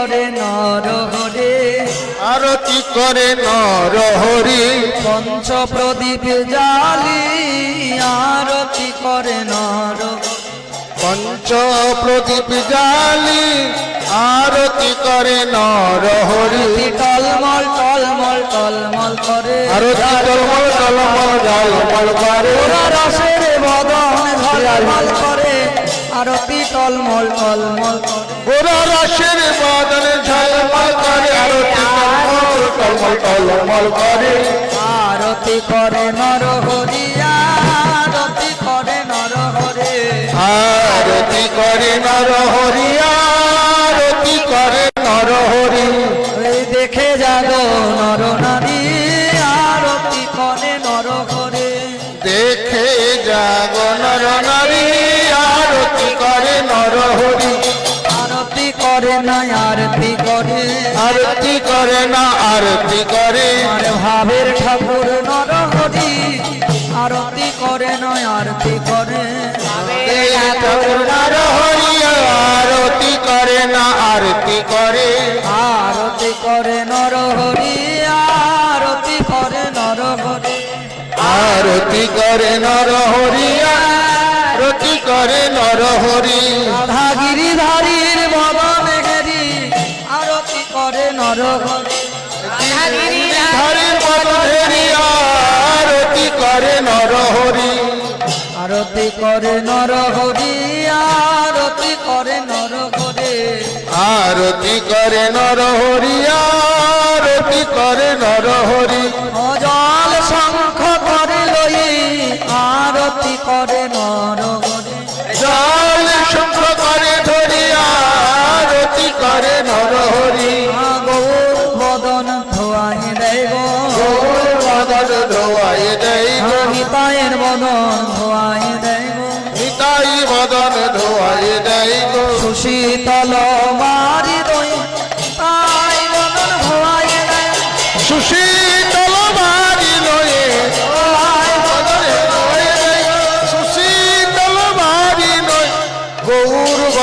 করে নর হরে। আরতি করে নর হরি। পঞ্চ প্রদীপ জালি আরতি করে নর পঞ্চ প্রদীপ জালি আরতি করে নর হরি। টলমল টলমল টলমল করে। আরতি টলমল টলমল ঝলমল করে। ওরা রসের বদন ঝলমল করে। আরতি টলমল টলমল করে। গোরা রসের টলমল টলমল করে আরতি করে নর হরি আরতি করে নর হরে। আরতি করে নর হরি আরতি করে নর হরি। করে না আরতি করে। আরতি করে না আরতি করে। আর ভাবের ঠাকুর নর হরি আরতি করে না আরতি করে। ঠাকুর আরতি করে না আরতি করে। আরতি করে নর হরি আরতি করে নর হরি আরতি করে নর হরি আরতি করে নর করে নর হরি হরির বদনেরি আরতি করে নর হরি আরতি করে নর হরি আরতি করে নর হরে আরতি করে নর হরি আরতি করে নর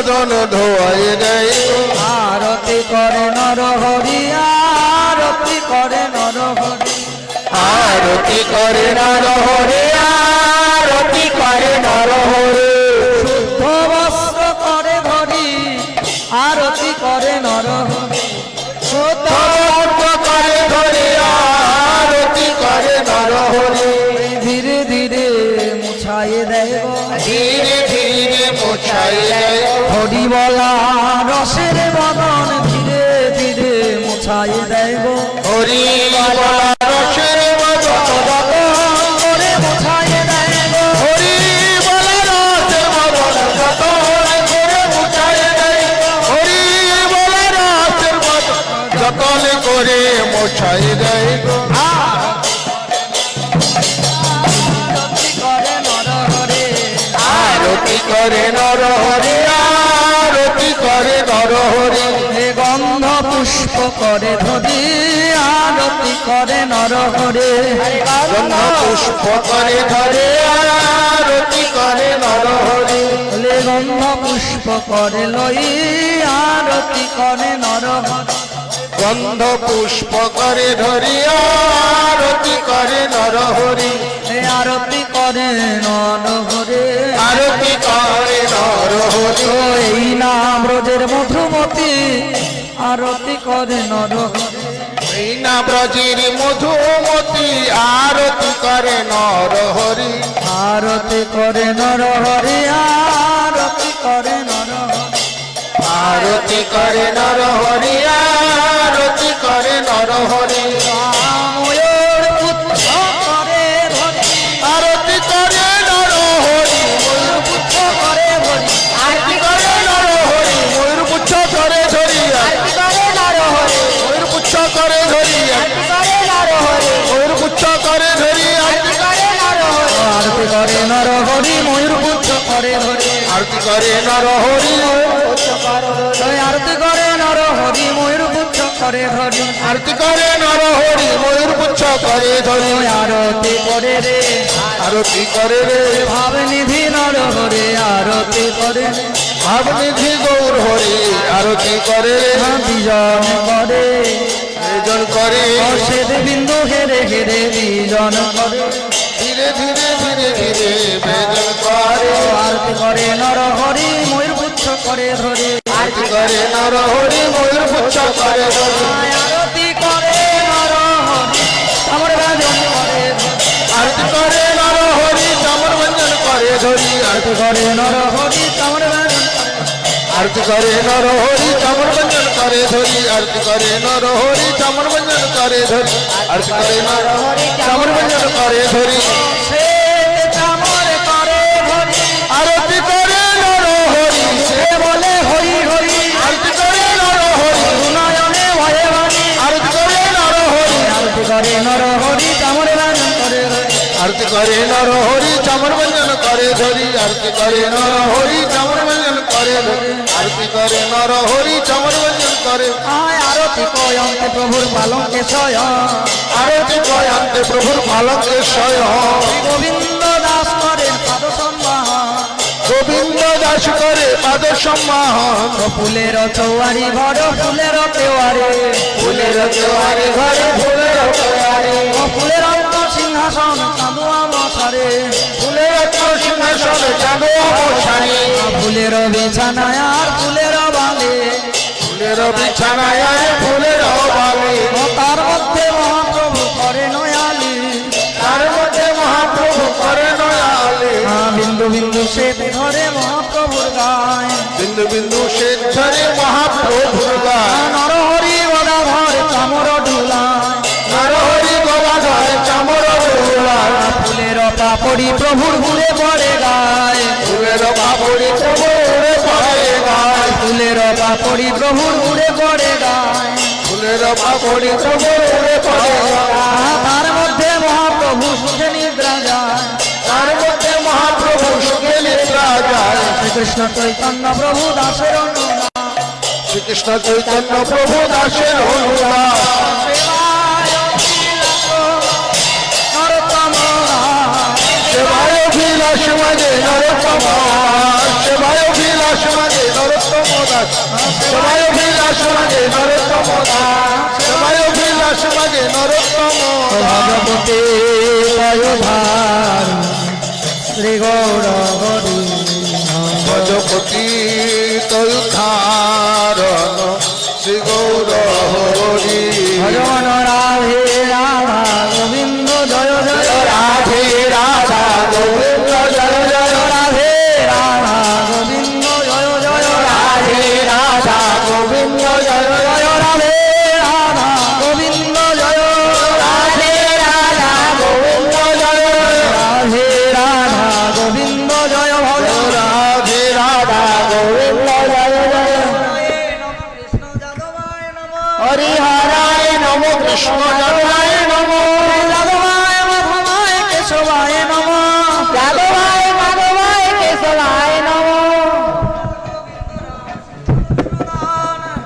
বদন ধোয়াই দেই। আরতি করে নর হরি আরতি করে নর হরি আরতি করে নর হরে আরতি করে নর হরে শুদ্ধ বস্ত্র করে ধরি আরতি করে নর হরি শুদ্ধ ধর্ম করে ধরে আরতি করে নর হরে ধীরে ধীরে মুছাই দেব। ধীরে ধীরে মোছাই হরি বলা রসের বদন ধীরে ধীরে মুছাই দেব। হরি বলা রসের করে মোছাই দেয় করে ধরি আরতি করে নর হরে গন্ধ পুষ্প করে ধরে আরতি করে নর হরি হে গন্ধ পুষ্প করে লই আরতি করে নর হরে গন্ধ পুষ্প করে ধরি আরতি করে নর হরি হে আরতি করে নর হরে আরতি করে নর হরি ও এই নাম ব্রজের মধুমতি আরতি করে নর। না ব্রজির মধুমতি আরতি করে নর হরি। আরতি করে নর হরি আরতি করে নর। আরতি করে নর হরি আরতি করে নর হরি। করে নর হরি আরতি করে নর হরি ময়ূর পুত্র করে ধরে। আরতি করে নর হরি ময়ূর পুচ্ছ পুচ্ছ করে ধরি। আরতি করে রে আরতি করে রে। ভাব নিধি নর হরে আরতি করে ভাবনিধি গৌর হরি আরতি করে রে। বিজন করে। নিজন করে। অশেদ বিন্দু হেরে হেরে বিজন করে। ধীরে ধীরে ধীরে ধীরে বেজন আরতি করে? নর হরি ময়ূর পুচ্ছ করে ধরে। আরতি করে? নর হরি ময়ূর পুচ্ছ করে ধরি। আরতি করে নর হরি আমার গাজন করে আরতি করে? নর হরি চামর ভঞ্জন করে ধরি। আরতি করে? নর হরি গাজন আরতি করে? নর হরি চামর ভঞ্জন করে ধরি। আরতি করে? নর হরি চামর ভঞ্জন করে ধরি। আরতি করে? নর হরি চামর ভঞ্জন করে ধরি। করে নর হরি চামর ভঞ্জন করে ধরি আরতি করে নর হরি চামর ভঞ্জন করে ধরি আরতি করে নর হরি চামর ভঞ্জন করে আরতি কয়ন্তে প্রভুর পালঙ্কে স্বয়ং আরতি কয়ান্তে প্রভুর পালকে স্বয়ং গোবিন্দ দাস করেন পাদ গোবিন্দ দাস করে পাদ সম্মাহন ফুলের চৌয়ারি ঘর ফুলের তেওয়ারে। ফুলের জোয়ারে ঘরে ফুলের জোয়ারে ফুলের সিংহাসন চাঁদুয়া মশারে ফুলের সিংহাসন জাগো মশারি ফুলের বিছানায় আর ফুলের বালে ফুলের বিছানায় ফুলের বালে তার মধ্যে মহাপ্রভু করে নয়ালি তার মধ্যে মহাপ্রভু করে নয়ালে বিন্দু বিন্দু সে ধরে মহাপ্রভুর গায়। বিন্দু বিন্দু সে ধরে মহাপ্রভুর গায়। নরহরি পাপড়ি প্রভুর ঘুরে পড়ে গায়। ফুলের বাবরি প্রভুরে পড়ে গায়। ফুলের পাপড়ি প্রভুর ঘুরে পড়ে গায়। ফুলের বাবরি প্রভুরে পড়ে গায়। তার মধ্যে মহাপ্রভু সুখে নিদ্রা যায়। তার মধ্যে মহাপ্রভু সুখে নিদ্রা যায়। শ্রীকৃষ্ণ চৈতন্য প্রভু দাসের অনুনাম। শ্রীকৃষ্ণ চৈতন্য প্রভু দাসের অনুদাস সেবায় অভিলাষ মাঝে নরোত্তম সেবায় অভিলাষ মাঝে নরোত্তম দাস সেবায় অভিলাষ মাঝে নরোত্তম দাস সেবায় শ্রী গৌর কৃষ্ণ জন্মায় নম যাদবায় মাধবায় কেশবায় নম যাদবায় মাধবায় কেশবায় নম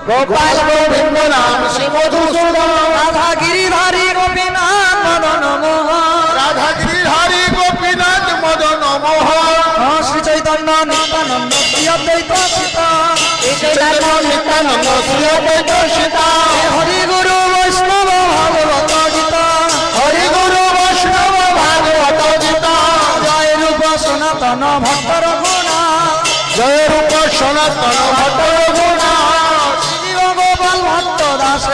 গোপাল গোবিন্দ নাম শ্রী মধুসূদন রাধা গিরিধারী গোপীনাথ মদন মোহন রাধা গিরিধারী গোপীনাথ মদন মোহন শ্রী চৈতন্য নিত্যানন্দ শ্রী অদ্বৈত সীতা শ্রী চৈতন্য নিত্যানন্দ শ্রী অদ্বৈত সীতা হরি ভক্ত রঘুনা জয় রূপ সনাতন ভট্ট রঘুনা জীব গোপাল ভক্ত দাস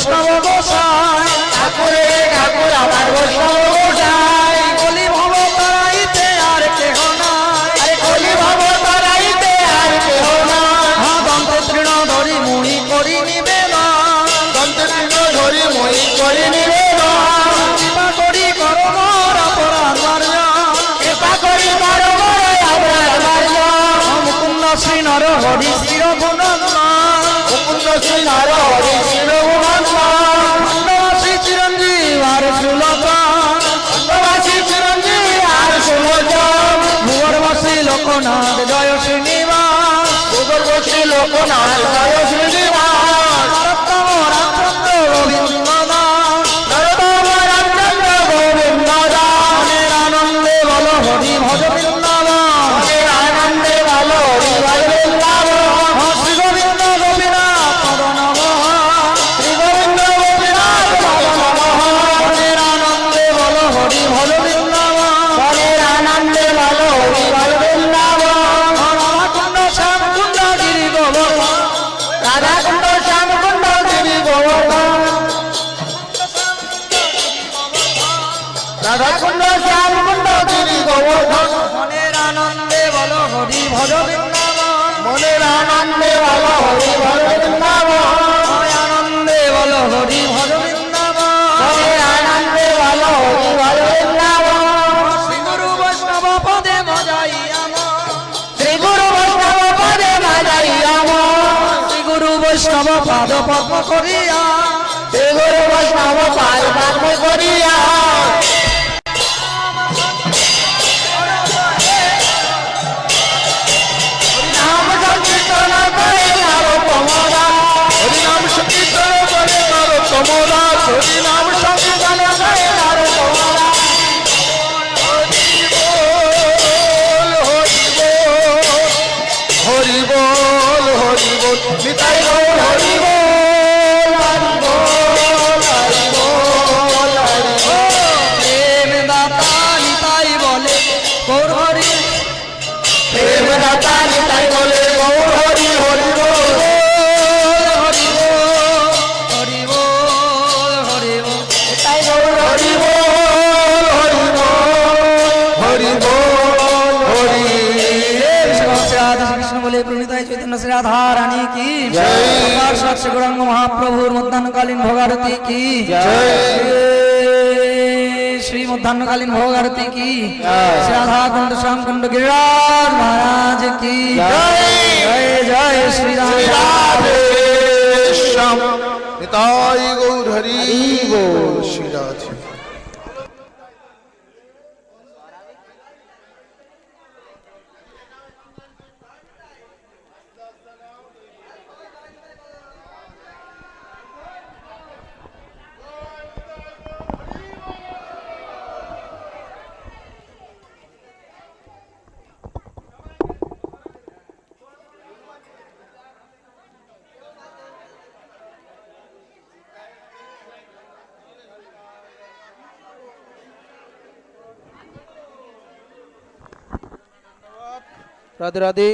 বৈষ্ণব গোসাই ঠাকুরে ঠাকুর আমার বৈষ্ণব গোসাই বলি ভব তারাইতে আর কেহ না আরে বলি ভব তারাইতে আর কেহ না ভগন্ত তৃণ ধরি মুড়ি করি নিবেদন গন্ত তৃণ ধরি মুড়ি করি নিবেদন কৃপা করি কর মোর অপরাধ মার্জন কৃপা করি কর মোর অপরাধ মার্জন মুকুন্দ শ্রী নর হরি শ্রী রঘুনন্দন মুকুন্দ শ্রী নর হরি শ্রী রাধাকুণ্ড শ্যামকুণ্ড দেবী গোবর্ধন মনের আনন্দে বল হরি ভজ বৃন্দাবন। মনের আনন্দে ভালো হরি ভাই বৃন্দাবন। আনন্দে বল হরি ভজ বৃন্দাবন। আনন্দে ভালো হরি ভাই বৃন্দাবন। শ্রী গুরু বৈষ্ণব পদে মজাই শ্রী গুরু বৈষ্ণব পদে মাজাই শ্রী গুরু বৈষ্ণব পাদ পদ্ম করিয়া। শ্রী গুরু বৈষ্ণব পাদ পদ্ম করিয়া। নারো কমলা হরি নাম সংকীর্তন করে নারো কমলা হরি বল হরি বল নিতাই হরি বল হরি বল কৃষ্ণ বলে প্রণীতায় চৈতন্য শ্রী রাধা রানী কি জয়। প্রকাশ সাক্ষী গৌরাঙ্গ মহাপ্রভুর মধ্যাহ্নকালীন ভোগারতি কি জয়। শ্রী মধ্যাহ্নকালীন ভোগারতি কি জয়। শ্রী রাধা কুণ্ড শ্যাম কুণ্ড গিরিরাজ মহারাজ কি জয়। জয় জয় শ্রী রাম শ্রী রাধে শ্যাম নিতাই গৌর হরি বল শ্রী রাধে রাধে রাধে।